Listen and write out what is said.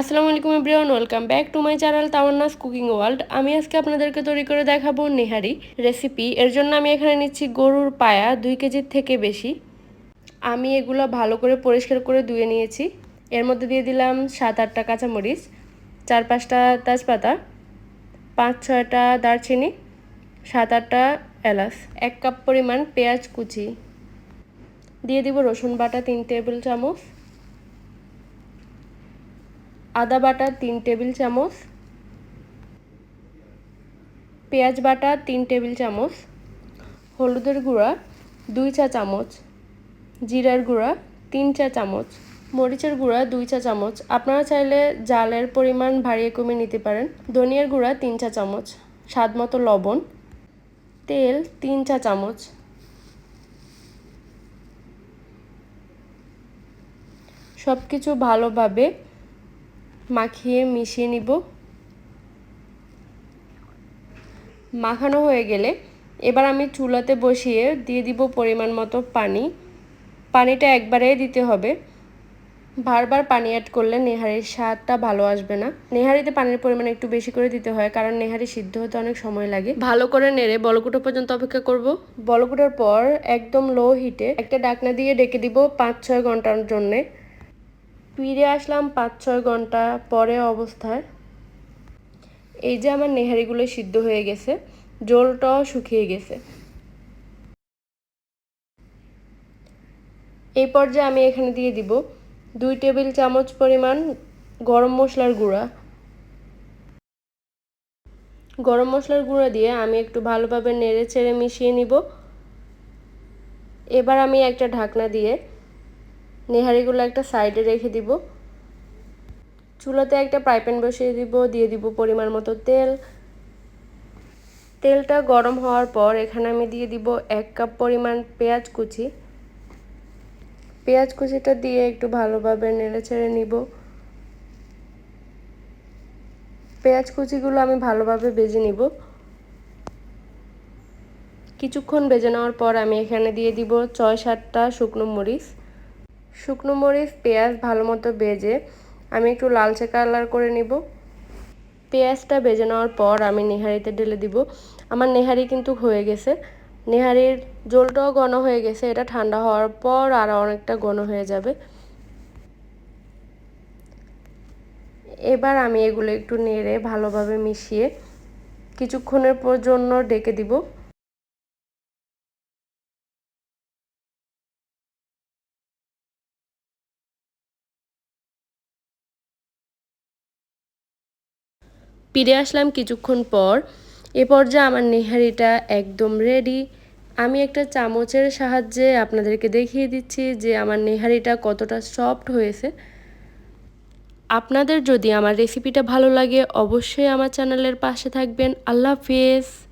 আসসালামু আলাইকুম everyone, welcome back to my channel Tawannas cooking world. আমি আজকে আপনাদেরকে তৈরি করে দেখাবো নেহারি রেসিপি। এর জন্য আমি এখানে নিচ্ছি গরুর পায়া দুই কেজির থেকে বেশি। আমি এগুলো ভালো করে পরিষ্কার করে ধুয়ে নিয়েছি। এর মধ্যে দিয়ে দিলাম সাত আটটা কাঁচামরিচ, চার পাঁচটা তেজপাতা, পাঁচ ছয়টা দারচিনি, সাত আটটা এলাচ, এক কাপ পরিমাণ পেঁয়াজ কুচি। দিয়ে দিব রসুন বাটা তিন টেবিল চামচ। আদা বাটা তিন টেবিল চামচ, পেঁয়াজ বাটা তিন টেবিল চামচ, হলুদের গুঁড়া দুই চা চামচ, জিরার গুঁড়া তিন চা চামচ, মরিচের গুঁড়া দুই চা চামচ। আপনারা চাইলে জালের পরিমাণ বাড়িয়ে কমিয়ে নিতে পারেন। ধনিয়ার গুঁড়া তিন চা চামচ স্বাদ মতো লবণ, তেল তিন চা চামচ। সব কিছু ভালোভাবে মাখিয়ে মিশিয়ে নিব। মাখানো হয়ে গেলে এবার আমি চুলাতে বসিয়ে দিয়ে দিব পরিমাণ মতো পানি। পানিটা একবারে দিতে হবে। বারবার পানি অ্যাড করলে নেহারির স্বাদটা ভালো আসবে না। নেহারিতে পানির পরিমাণ একটু বেশি করে দিতে হয় কারণ নেহারি সিদ্ধ হতে অনেক সময় লাগে। ভালো করে নেড়ে বলকুটো পর্যন্ত অপেক্ষা করব। বলকুটোর পর একদম লো হিটে একটা ডাকনা দিয়ে ডেকে দিব পাঁচ ছয় ঘণ্টার জন্যে। ফিরে আসলাম পাঁচ ছয় ঘণ্টা পরে অবস্থায়। এই যে আমার নেহারিগুলো সিদ্ধ হয়ে গেছে, জলটাও শুকিয়ে গেছে। এই পর্যায়ে আমি এখানে দিয়ে দিব দুই টেবিল চামচ পরিমাণ গরম মশলার গুঁড়া। গরম মশলার গুঁড়া দিয়ে আমি একটু ভালোভাবে নেড়ে চেড়ে মিশিয়ে নিব। এবার আমি একটা ঢাকনা দিয়ে নেহারিগুলো একটা সাইডে রেখে দিব। চুলাতে একটা ফ্রাই প্যান বসিয়ে দিব, দিয়ে দিব পরিমাণ মতো তেল। তেলটা গরম হওয়ার পর এখানে আমি দিয়ে দিব এক কাপ পরিমাণ পেঁয়াজ কুচি। পেঁয়াজ কুচিটা দিয়ে একটু ভালোভাবে নেড়ে ছেড়ে নিব। পেঁয়াজ কুচিগুলো আমি ভালোভাবে ভেজে নিব। কিছুক্ষণ ভেজে নেওয়ার পর আমি এখানে দিয়ে দিব ছয় সাতটা শুকনো মরিচ। শুকনো মরিচ, পেঁয়াজ ভালো মতো ভেজে আমি একটু লালচে কালার করে নিব। পেঁয়াজটা ভেজে নেওয়ার পর আমি নেহারিতে ঢেলে দিব। আমার নেহারি কিন্তু হয়ে গেছে। নেহারির জলটাও ঘন হয়ে গেছে, এটা ঠান্ডা হওয়ার পর আর অনেকটা ঘন হয়ে যাবে। এবার আমি এগুলো একটু নেড়ে ভালোভাবে মিশিয়ে কিছুক্ষণের পর জন্য ডেকে দিব। ফিরে আসলাম কিছুক্ষণ পর। এ পর্যায়ে আমার নেহারিটা একদম রেডি আমি একটা চামচের সাহায্যে আপনাদেরকে দেখিয়ে দিচ্ছি যে আমার নেহারিটা কতটা সফট হয়েছে। আপনাদের যদি আমার রেসিপিটা ভালো লাগে, অবশ্যই আমার চ্যানেলের পাশে থাকবেন। আল্লাহ হাফিজ।